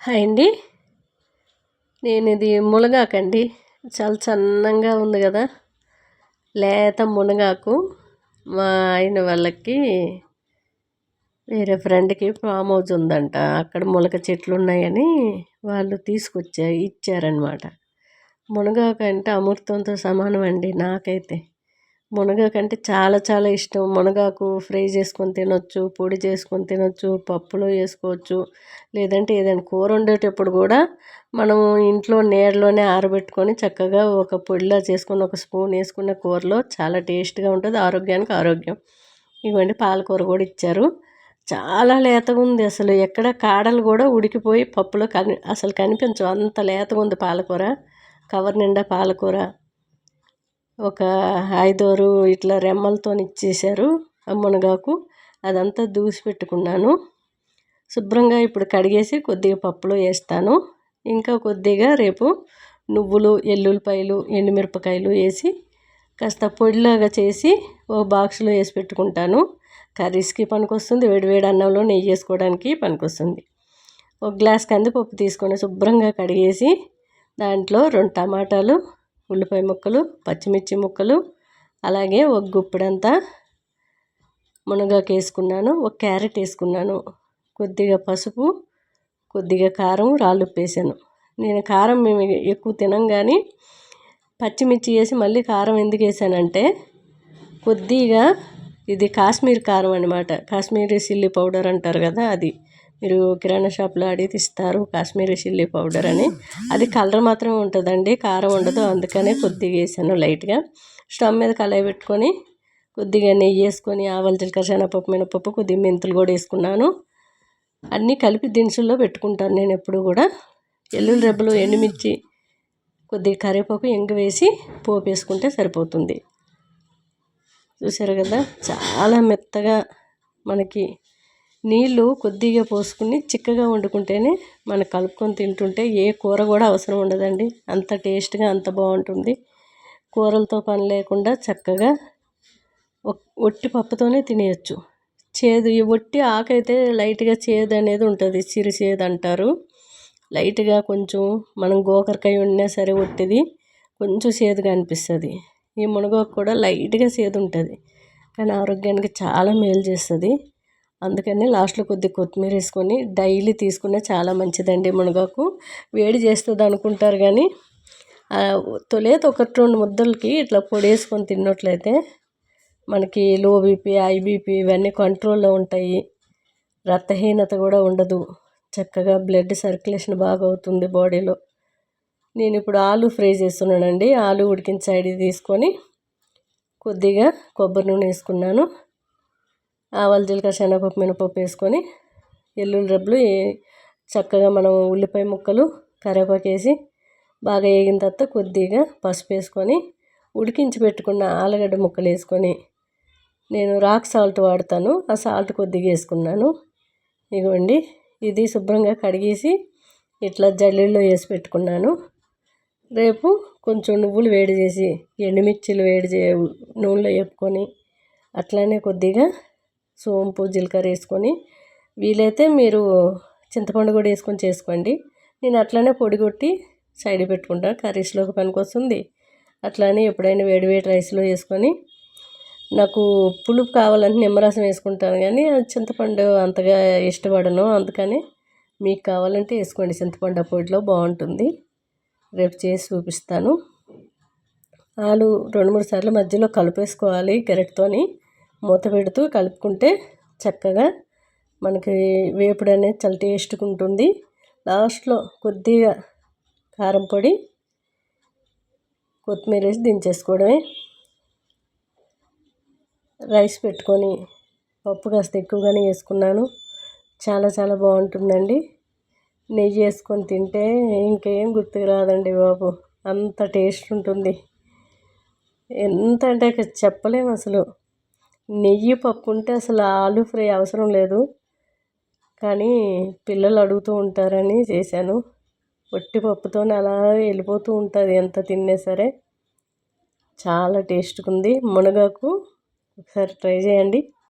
Hi అండి. నేను ఇది మునగాకండి. చాలా సన్నంగా ఉంది కదా. లేత మునగాకు. మా ఆయన వాళ్ళకి వేరే ఫ్రెండ్కి ఫామ్ హౌస్ ఉందంట. అక్కడ మునగ చెట్లు ఉన్నాయని వాళ్ళు తీసుకొచ్చా ఇచ్చారనమాట మునగాకు అంటే అమృతంతో సమానం అండి నాకైతే. మునగాకు అంటే చాలా చాలా ఇష్టం. మునగాకు ఫ్రై చేసుకొని తినొచ్చు పొడి చేసుకొని తినొచ్చు పప్పులో వేసుకోవచ్చు. లేదంటే ఏదైనా కూర వండేటప్పుడు కూడా మనము ఇంట్లో నీడలోనే ఆరబెట్టుకొని చక్కగా ఒక పొడిలా చేసుకొని ఒక స్పూన్ వేసుకున్న కూరలో చాలా టేస్ట్గా ఉంటుంది. ఆరోగ్యానికి ఆరోగ్యం. ఇవ్వండి పాలకూర కూడా ఇచ్చారు. చాలా లేతగా ఉంది అసలు. ఎక్కడ కాడలు కూడా ఉడికిపోయి పప్పులో కని అసలు కనిపించవు. అంత లేతగా ఉంది పాలకూర. కవర్ నిండా పాలకూర. ఒక ఐదారు ఇట్లా రెమ్మలతో ఇచ్చేసారు మునగాకు. అదంతా దూసి పెట్టుకున్నాను. శుభ్రంగా ఇప్పుడు కడిగేసి కొద్దిగా పప్పులో వేస్తాను. ఇంకా కొద్దిగా రేపు నువ్వులు ఎల్లుల్లిపాయలు ఎండుమిరపకాయలు వేసి కాస్త పొడిలాగా చేసి ఓ బాక్స్లో వేసి పెట్టుకుంటాను. కర్రీస్కి పనికొస్తుంది వేడివేడి అన్నంలో నెయ్యి వేసుకోవడానికి పనికొస్తుంది. ఒక గ్లాస్ కందిపప్పు తీసుకొని శుభ్రంగా కడిగేసి దాంట్లో రెండు టమాటాలు ఉల్లిపాయ ముక్కలు పచ్చిమిర్చి ముక్కలు అలాగే ఒక గుప్పిడంతా మునగాకు వేసుకున్నాను ఒక క్యారెట్ వేసుకున్నాను. కొద్దిగా పసుపు కొద్దిగా కారం రాళ్ళు వేసాను నేను కారం మేము ఎక్కువ తినం కానీ పచ్చిమిర్చి వేసి మళ్ళీ కారం ఎందుకు వేసానంటే కొద్దిగా ఇది కాశ్మీర్ కారం అనమాట కాశ్మీరీ చిల్లీ పౌడర్ అంటారు కదా అది. మీరు కిరాణా షాప్లో అడిగి ఇస్తారు కాశ్మీరీ చిల్లీ పౌడర్ అని. అది కలర్ మాత్రమే ఉంటుందండి కారం ఉండదు. అందుకనే కొద్దిగా వేసాను లైట్గా. స్టవ్ మీద కళాయి పెట్టుకొని కొద్దిగా నెయ్యి వేసుకొని ఆవాలు జీలకర్ర శనగపప్పు మినపప్పు కొద్దిగా మెంతులు కూడా వేసుకున్నాను. అన్నీ కలిపి దినుసుల్లో పెట్టుకుంటాను నేను ఎప్పుడు కూడా. ఎల్లుల్లి రెబ్బలు ఎండుమిర్చి కొద్దిగా కరివేపాకు ఎంగు వేసి పోపు వేసుకుంటే సరిపోతుంది. చూసారు కదా చాలా మెత్తగా మనకి నీళ్ళు కొద్దిగా పోసుకుని చిక్కగా వండుకుంటేనే మనం కలుపుకొని తింటుంటే ఏ కూర కూడా అవసరం ఉండదండి. అంత టేస్ట్గా అంత బాగుంటుంది. కూరలతో పని లేకుండా చక్కగా ఒట్టి పప్పుతోనే తినేయచ్చు. చేదు ఈ ఒట్టి ఆకైతే లైట్గా చేదు అనేది ఉంటుంది. చిరు చేదు అంటారు. లైట్గా కొంచెం మనం గోకరకాయ ఉన్నా సరే ఒట్టిది కొంచెం చేదుగా అనిపిస్తుంది. ఈ మునగాకు కూడా లైట్గా చేదు ఉంటుంది. కానీ ఆరోగ్యానికి చాలా మేలు చేస్తుంది. అందుకని లాస్ట్లో కొద్ది కొత్తిమీర వేసుకొని డైలీ తీసుకునే చాలా మంచిదండి మునగాకు. వేడి చేస్తుంది అనుకుంటారు కానీ తొలేత ఒకటి రెండు ముద్దలకి ఇట్లా పొడి వేసుకొని తిన్నట్లయితే మనకి లో బీపీ ఐబీపీ బీపీ ఇవన్నీ కంట్రోల్లో ఉంటాయి. రక్తహీనత కూడా ఉండదు. చక్కగా బ్లడ్ సర్క్యులేషన్ బాగా అవుతుంది బాడీలో. నేను ఇప్పుడు ఆలు ఫ్రై చేస్తున్నానండి. ఆలు ఉడికిన సైడ్ తీసుకొని కొద్దిగా కొబ్బరి నూనె వేసుకున్నాను. ఆవాలు జీలకర్ర శనగపప్పు మినపప్పు వేసుకొని ఎల్లుల్లి రబ్బులు చక్కగా మనం ఉల్లిపాయ ముక్కలు కరివేపాకు వేసి బాగా వేగిన తర్వాత కొద్దిగా పసుపు వేసుకొని ఉడికించి పెట్టుకున్న ఆలుగడ్డ ముక్కలు వేసుకొని నేను రాక్ సాల్ట్ వాడతాను. ఆ సాల్ట్ కొద్దిగా వేసుకున్నాను. ఇదిగోండి ఇది శుభ్రంగా కడిగేసి ఇట్లా జల్లీల్లో వేసి పెట్టుకున్నాను. రేపు కొంచెం నువ్వులు వేడి చేసి ఎండుమిర్చిలు వేడి చే నూనెలో వేపుకొని అట్లానే కొద్దిగా సోంపు జీలకర్ర వేసుకొని వీలైతే మీరు చింతపండు కూడా వేసుకొని చేసుకోండి. నేను అట్లనే పొడి కొట్టి సైడ్ పెట్టుకుంటాను కర్రీస్లోకి పనికొస్తుంది అట్లానే ఎప్పుడైనా వేడి వేడి రైస్లో వేసుకొని నాకు పులుపు కావాలంటే నిమ్మరసం వేసుకుంటాను కానీ చింతపండు అంతగా ఇష్టపడను. అందుకని మీకు కావాలంటే వేసుకోండి. చింతపండు పొడిలో బాగుంటుంది. రేపు చేసి చూపిస్తాను. ఆలు రెండు మూడు సార్లు మధ్యలో కలిపేసుకోవాలి గెరెట్తోని. మూత పెడుతూ కలుపుకుంటే చక్కగా మనకి వేపుడు అనేది చాలా టేస్ట్గా ఉంటుంది లాస్ట్లో కొద్దిగా కారం పొడి కొత్తిమీర వేసి దించేసుకోవడమే. రైస్ పెట్టుకొని పప్పు కాస్త ఎక్కువగానే వేసుకున్నాను. చాలా చాలా బాగుంటుందండి. నెయ్యి వేసుకొని తింటే ఇంకేం గుర్తుకు రాదండి బాబు. అంత టేస్ట్ ఉంటుంది. ఎంత అంటే చెప్పలేము అసలు. నెయ్యి పప్పు ఉంటే అసలు ఆలు ఫ్రై అవసరం లేదు. కానీ పిల్లలు అడుగుతూ ఉంటారని చేశాను. వట్టి పప్పుతోనే అలా వెళ్ళిపోతూ ఉంటుంది ఎంత తిన్నా సరే. చాలా టేస్ట్గా ఉంది మునగాకు ఒకసారి ట్రై చేయండి.